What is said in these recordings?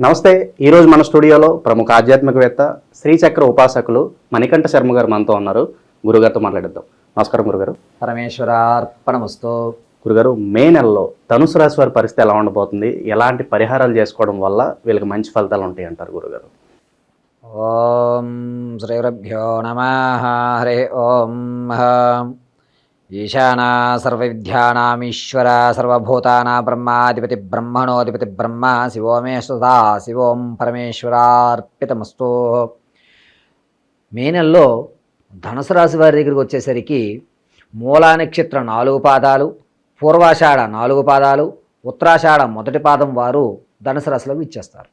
నమస్తే ఈరోజు మన స్టూడియోలో ప్రముఖ ఆధ్యాత్మికవేత్త శ్రీచక్ర ఉపాసకులు మణికంఠ శర్మ గారు మనతో ఉన్నారు. గురుగారితో మాట్లాడిద్దాం. నమస్కారం గురుగారు. పరమేశ్వరార్పణమస్తు. గురుగారు మే నెలలో ధనుసు రాశి వారి పరిస్థితి ఎలా ఉండబోతుంది? ఎలాంటి పరిహారాలు చేసుకోవడం వల్ల వీళ్ళకి మంచి ఫలితాలు ఉంటాయి అంటారు గురుగారు. ఓం శ్రీగురుభ్యో నమ హరి ఓం ఈశానా సర్వవిద్యానామీశ్వర సర్వభూతానా బ్రహ్మాధిపతి బ్రహ్మణోధిపతి బ్రహ్మ శివో మే సుధా శివోం పరమేశ్వరార్పితమస్తు. మే నెలలో ధనుసు రాశి వారి దగ్గరికి వచ్చేసరికి మూలా నక్షత్రం నాలుగు పాదాలు పూర్వాషాఢ నాలుగు పాదాలు ఉత్తరాషాఢ మొదటి పాదం వారు ధనుసు రాశిలోకి ఇచ్చేస్తారు.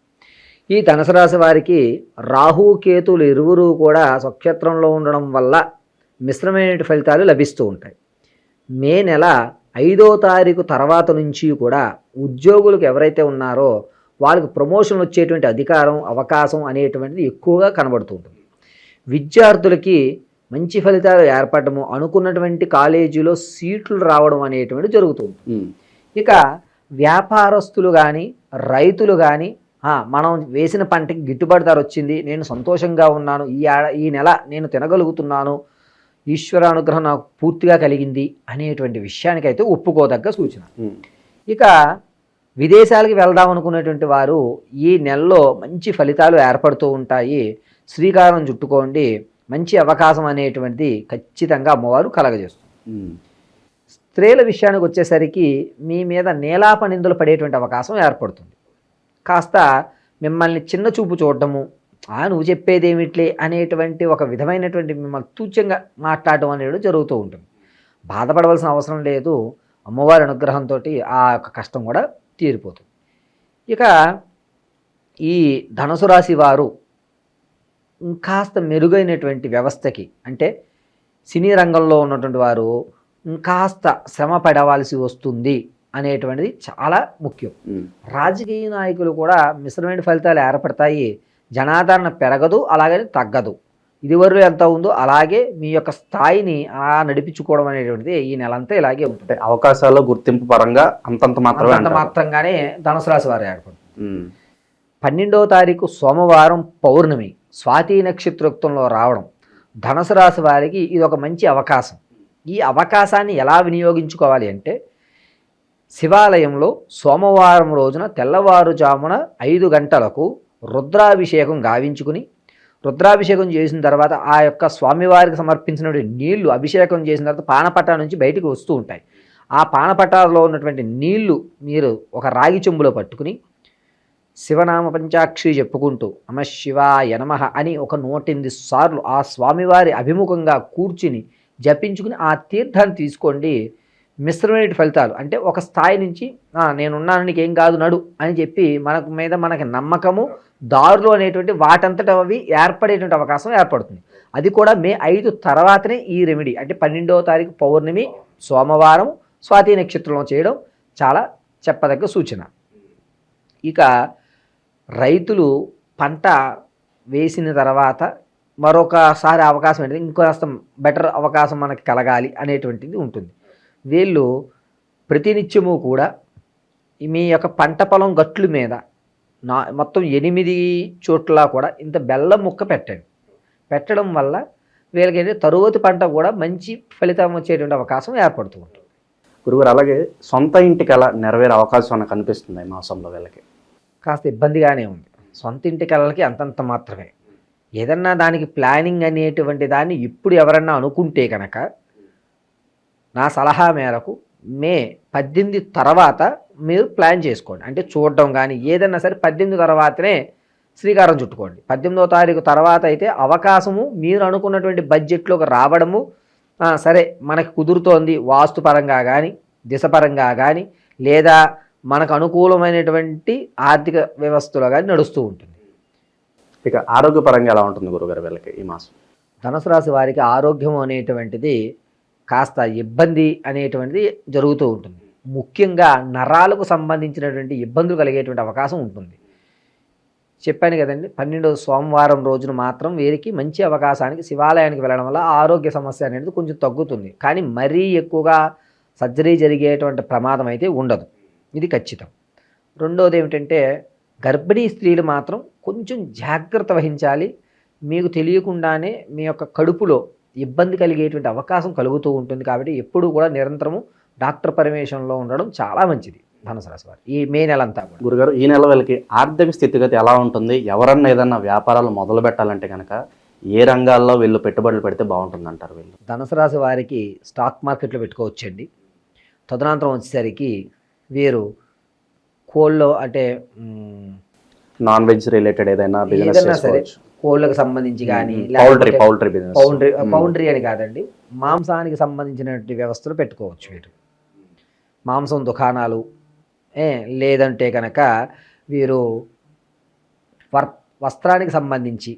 ఈ ధనుసు రాశి వారికి రాహు కేతులు ఇరువురు కూడా స్వక్షేత్రంలో ఉండడం వల్ల మిశ్రమైన ఫలితాలు లభిస్తూ ఉంటాయి. మే నెల ఐదో తారీఖు తర్వాత నుంచి కూడా ఉద్యోగులకు ఎవరైతే ఉన్నారో వాళ్ళకి ప్రమోషన్ వచ్చేటువంటి అధికారం అవకాశం అనేటువంటిది ఎక్కువగా కనబడుతూ ఉంటుంది. విద్యార్థులకి మంచి ఫలితాలు ఏర్పడము అనుకున్నటువంటి కాలేజీలో సీట్లు రావడం అనేటువంటి జరుగుతుంది ఇక వ్యాపారస్తులు కానీ రైతులు కానీ మనం వేసిన పంటకి గిట్టుబాటు ధర వచ్చింది నేను సంతోషంగా ఉన్నాను ఈ ఈ నెల నేను తినగలుగుతున్నాను ఈశ్వర అనుగ్రహం నాకు పూర్తిగా కలిగింది అనేటువంటి విషయానికైతే ఒప్పుకోదగ్గ సూచన. ఇక విదేశాలకు వెళ్దాం అనుకునేటువంటి వారు ఈ నెలలో మంచి ఫలితాలు ఏర్పడుతూ ఉంటాయి. శ్రీకారం చుట్టుకోండి. మంచి అవకాశం అనేటువంటిది ఖచ్చితంగా అమ్మవారు కలగజేస్తుంది. స్త్రీల విషయానికి వచ్చేసరికి మీ మీద నీలాప నిందలు పడేటువంటి అవకాశం ఏర్పడుతుంది. కాస్త మిమ్మల్ని చిన్న చూపు చూడటము ఆ నువ్వు చెప్పేది ఏమిట్లే అనేటువంటి ఒక విధమైనటువంటి మిమ్మల్ని తూచ్యంగా మాట్లాడటం అనేది జరుగుతూ ఉంటుంది. బాధపడవలసిన అవసరం లేదు. అమ్మవారి అనుగ్రహంతో ఆ యొక్క కష్టం కూడా తీరిపోతుంది. ఇక ఈ ధనుసు రాశి వారు ఇంకాస్త మెరుగైనటువంటి వ్యవస్థకి అంటే సినీ రంగంలో ఉన్నటువంటి వారు ఇంకాస్త శ్రమ పడవలసి వస్తుంది అనేటువంటిది చాలా ముఖ్యం. రాజకీయ నాయకులు కూడా మిశ్రమైన ఫలితాలు ఏర్పడతాయి. జనాదరణ పెరగదు అలాగే తగ్గదు. ఇదివరకు ఎంత ఉందో అలాగే మీ యొక్క స్థాయిని ఆ నడిపించుకోవడం అనేటువంటిది ఈ నెలంతా ఇలాగే ఉంటుంది. అవకాశాలు గుర్తింపు పరంగా అంతంత మాత్రమే అంత. మాత్రంగానే ధనుసు రాశి వారు ఏర్పడుతుంది పన్నెండవ తారీఖు సోమవారం పౌర్ణమి స్వాతి నక్షత్రోక్తంలో రావడం ధనుసు రాశి వారికి ఇది ఒక మంచి అవకాశం. ఈ అవకాశాన్ని ఎలా వినియోగించుకోవాలి అంటే శివాలయంలో సోమవారం రోజున తెల్లవారుజామున ఐదు గంటలకు రుద్రాభిషేకం గావించుకుని రుద్రాభిషేకం చేసిన తర్వాత ఆ యొక్క స్వామివారికి సమర్పించినటువంటి నీళ్ళు అభిషేకం చేసిన తర్వాత పానపట్ట నుంచి బయటికి వస్తూ ఉంటాయి. ఆ పానపట్టాలో ఉన్నటువంటి నీళ్ళు మీరు ఒక రాగి చెంబులో పట్టుకుని శివనామ పంచాక్షి చెప్పుకుంటూ నమ శివాయ యనమహ అని ఒక నూటెనిమిది సార్లు ఆ స్వామివారి అభిముఖంగా కూర్చుని జపించుకుని ఆ తీర్థాన్ని తీసుకోండి. మిశ్రమైన ఫలితాలు. అంటే ఒక స్థాయి నుంచి "ఆ, నేనున్నాను నీకేం కాదు నడు అని చెప్పి మనకు మీద మనకి నమ్మకము దారులు అనేటువంటి వాటంతట అవి ఏర్పడేటువంటి అవకాశం ఏర్పడుతుంది. అది కూడా మే ఐదు తర్వాతనే ఈ రెమెడీ అంటే పన్నెండవ తారీఖు పౌర్ణమి సోమవారం స్వాతి నక్షత్రంలో చేయడం చాలా చెప్పదగ్గ సూచన. ఇక రైతులు పంట వేసిన తర్వాత మరొకసారి అవకాశం ఏంటంటే ఇంకొక బెటర్ అవకాశం మనకి కలగాలి అనేటువంటిది ఉంటుంది. వీళ్ళు ప్రతినిత్యము కూడా మీ యొక్క పంట పొలం గట్లు మీద నా మొత్తం ఎనిమిది చోట్ల కూడా ఇంత బెల్లం ముక్క పెట్టండి. పెట్టడం వల్ల వీళ్ళకి తరువాతి పంట కూడా మంచి ఫలితం వచ్చేటువంటి అవకాశం ఏర్పడుతూ ఉంటుంది. గురుగారు అలాగే సొంత ఇంటికి ఎలా నెరవేరే అవకాశం నాకు కనిపిస్తుంది ఈ మాసంలో వీళ్ళకి? కాస్త ఇబ్బందిగానే ఉంది. సొంత ఇంటి కళలకి అంతంత మాత్రమే. ఏదన్నా దానికి ప్లానింగ్ అనేటువంటి దాన్ని ఇప్పుడు ఎవరన్నా అనుకుంటే కనుక నా సలహా మేరకు మే పద్దెనిమిది తర్వాత మీరు ప్లాన్ చేసుకోండి. అంటే చూడడం కానీ ఏదన్నా సరే పద్దెనిమిది తర్వాతనే శ్రీకారం చుట్టుకోండి. పద్దెనిమిదవ తారీఖు తర్వాత అయితే అవకాశము మీరు అనుకున్నటువంటి బడ్జెట్లోకి రావడము సరే మనకి కుదురుతోంది వాస్తుపరంగా కానీ దిశపరంగా కానీ లేదా మనకు అనుకూలమైనటువంటి ఆర్థిక వ్యవస్థలో కానీ నడుస్తూ ఉంటుంది. ఇక ఆరోగ్యపరంగా ఎలా ఉంటుంది గురుగారు వీళ్ళకి ఈ మాసం? ధనుసు రాశి వారికి ఆరోగ్యం అనేటువంటిది కాస్త ఇబ్బంది అనేటువంటిది జరుగుతూ ఉంటుంది. ముఖ్యంగా నరాలకు సంబంధించినటువంటి ఇబ్బందులు కలిగేటువంటి అవకాశం ఉంటుంది. చెప్పాను కదండి పన్నెండవ సోమవారం రోజున మాత్రం వీరికి మంచి అవకాశానికి శివాలయానికి వెళ్ళడం వల్ల ఆరోగ్య సమస్య అనేది కొంచెం తగ్గుతుంది. కానీ మరీ ఎక్కువగా సర్జరీ జరిగేటువంటి ప్రమాదం అయితే ఉండదు. ఇది ఖచ్చితం. రెండోది ఏమిటంటే గర్భిణీ స్త్రీలు మాత్రం కొంచెం జాగ్రత్త వహించాలి. మీకు తెలియకుండానే మీ యొక్క కడుపులో ఇబ్బంది కలిగేటువంటి అవకాశం కలుగుతూ ఉంటుంది కాబట్టి ఎప్పుడు కూడా నిరంతరము డాక్టర్ పర్మిషన్లో ఉండడం చాలా మంచిది ధనుసు రాశి వారు. ఈ మే నెలంతా కూడా. గురుగారు ఈ నెల వీళ్ళకి ఆర్థిక స్థితిగతి ఎలా ఉంటుంది? ఎవరన్నా ఏదన్నా వ్యాపారాలు మొదలు పెట్టాలంటే కనుక ఏ రంగాల్లో వీళ్ళు పెట్టుబడులు పెడితే బాగుంటుంది అంటారు వీళ్ళు? ధనుసు రాశి వారికి స్టాక్ మార్కెట్లో పెట్టుకోవచ్చండి. తదనంతరం వచ్చేసరికి వీరు కోళ్ళలో అంటే నాన్ వెజ్ రిలేటెడ్ ఏదైనా బిజినెస్ సరే కోళ్ళకు సంబంధించి కానీ పౌల్ట్రీ పౌల్ట్రీ పౌండ్రీ పౌండ్రీ అని కాదండి. మాంసానికి సంబంధించినటువంటి వ్యవస్థలు పెట్టుకోవచ్చు వీరు మాంసం దుకాణాలు ఏ లేదంటే కనుక వీరు వర్ వస్త్రానికి సంబంధించి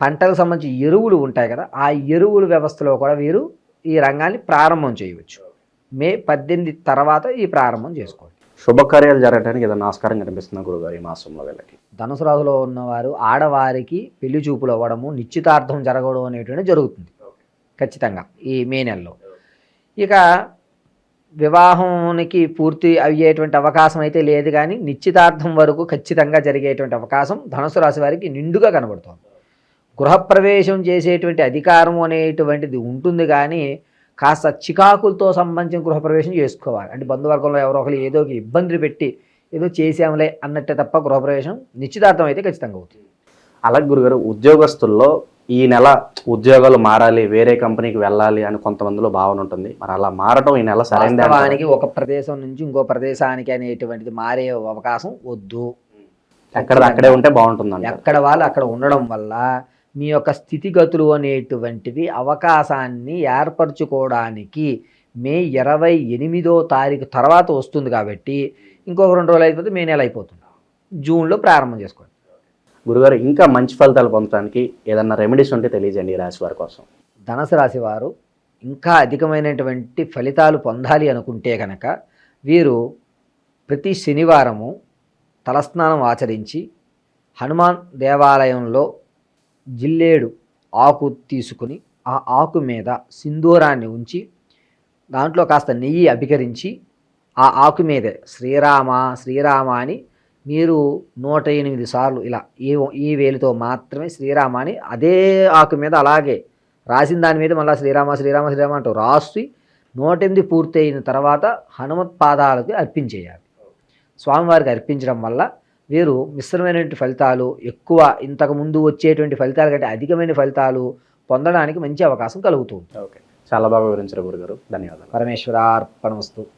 పంటలకు సంబంధించి ఎరువులు ఉంటాయి కదా ఆ ఎరువుల వ్యవస్థలో కూడా వీరు ఈ రంగాన్ని ప్రారంభం చేయవచ్చు. మే పద్దెనిమిది తర్వాత ఈ ప్రారంభం చేసుకోవచ్చు. శుభకార్యాలు జరగడానికి ఏదైనా ఆస్కారం కనిపిస్తుంది గురుగారు ఈ మాసంలో వీళ్ళకి? ధనుసు రాశిలో ఉన్నవారు ఆడవారికి పెళ్ళి చూపులు అవ్వడము నిశ్చితార్థం జరగడం అనేటువంటి జరుగుతుంది. ఖచ్చితంగా ఈ మే నెలలో. ఇక వివాహానికి పూర్తి అయ్యేటువంటి అవకాశం అయితే లేదు కానీ నిశ్చితార్థం వరకు ఖచ్చితంగా జరిగేటువంటి అవకాశం ధనుసు రాశి వారికి నిండుగా కనబడుతుంది. గృహప్రవేశం చేసేటువంటి అధికారం అనేటువంటిది ఉంటుంది కానీ కాస్త చికాకులతో సంబంధించిన గృహప్రవేశం చేసుకోవాలి. అంటే బంధువర్గంలో ఎవరో ఒకరు ఏదో ఒక ఇబ్బందులు పెట్టి ఏదో చేసాంలే అన్నట్టే తప్ప గృహప్రవేశం నిశ్చితార్థం అయితే ఖచ్చితంగా అవుతుంది. అలాగే గురుగారు ఉద్యోగస్తుల్లో ఈ నెల ఉద్యోగాలు మారాలి వేరే కంపెనీకి వెళ్ళాలి అని కొంతమందిలో భావన ఉంటుంది. మరి అలా మారటం ఈ నెల? వాస్తవానికి ఒక ప్రదేశం నుంచి ఇంకో ప్రదేశానికి అనేటువంటిది మారే అవకాశం వద్దు. ఎక్కడ అక్కడే ఉంటే బాగుంటుంది ఎక్కడ వాళ్ళు అక్కడ ఉండడం వల్ల మీ యొక్క స్థితిగతులు అనేటువంటివి అవకాశాన్ని ఏర్పరచుకోవడానికి మే ఇరవై ఎనిమిదో తారీఖు తర్వాత వస్తుంది కాబట్టి ఇంకొక రెండు రోజులు అయిపోతే మే నెల అయిపోతుంది. జూన్లో ప్రారంభం చేసుకోండి. గురుగారు ఇంకా మంచి ఫలితాలు పొందడానికి ఏదన్నా రెమెడీస్ ఉంటే తెలియజేయండి ఈ రాశి వారి కోసం. ధనుసు రాశి వారు ఇంకా అధికమైనటువంటి ఫలితాలు పొందాలి అనుకుంటే కనుక వీరు ప్రతి శనివారము తలస్నానం ఆచరించి హనుమాన్ దేవాలయంలో జిల్లేడు ఆకు తీసుకుని ఆ ఆకు మీద సింధూరాన్ని ఉంచి దాంట్లో కాస్త నెయ్యి అభికరించి ఆ ఆకు మీదే శ్రీరామ శ్రీరామ అని మీరు నూట ఎనిమిది సార్లు ఇలా ఈ ఈ వేలుతో మాత్రమే శ్రీరామ అని అదే ఆకు మీద అలాగే రాసిన దాని మీద మళ్ళీ శ్రీరామ శ్రీరామ శ్రీరామ అంటూ రాసి నూట ఎనిమిది పూర్తయిన తర్వాత హనుమత్ పాదాలకు అర్పించేయాలి. స్వామివారికి అర్పించడం వల్ల వీరు మిశ్రమైనటువంటి ఫలితాలు ఎక్కువ ఇంతకు ముందు వచ్చేటువంటి ఫలితాల కంటే అధికమైన ఫలితాలు పొందడానికి మంచి అవకాశం కలుగుతుంది. ఓకే. చాలా బాగా వివరించారు గురుగారు. ధన్యవాదాలు. పరమేశ్వరార్పణమస్తు.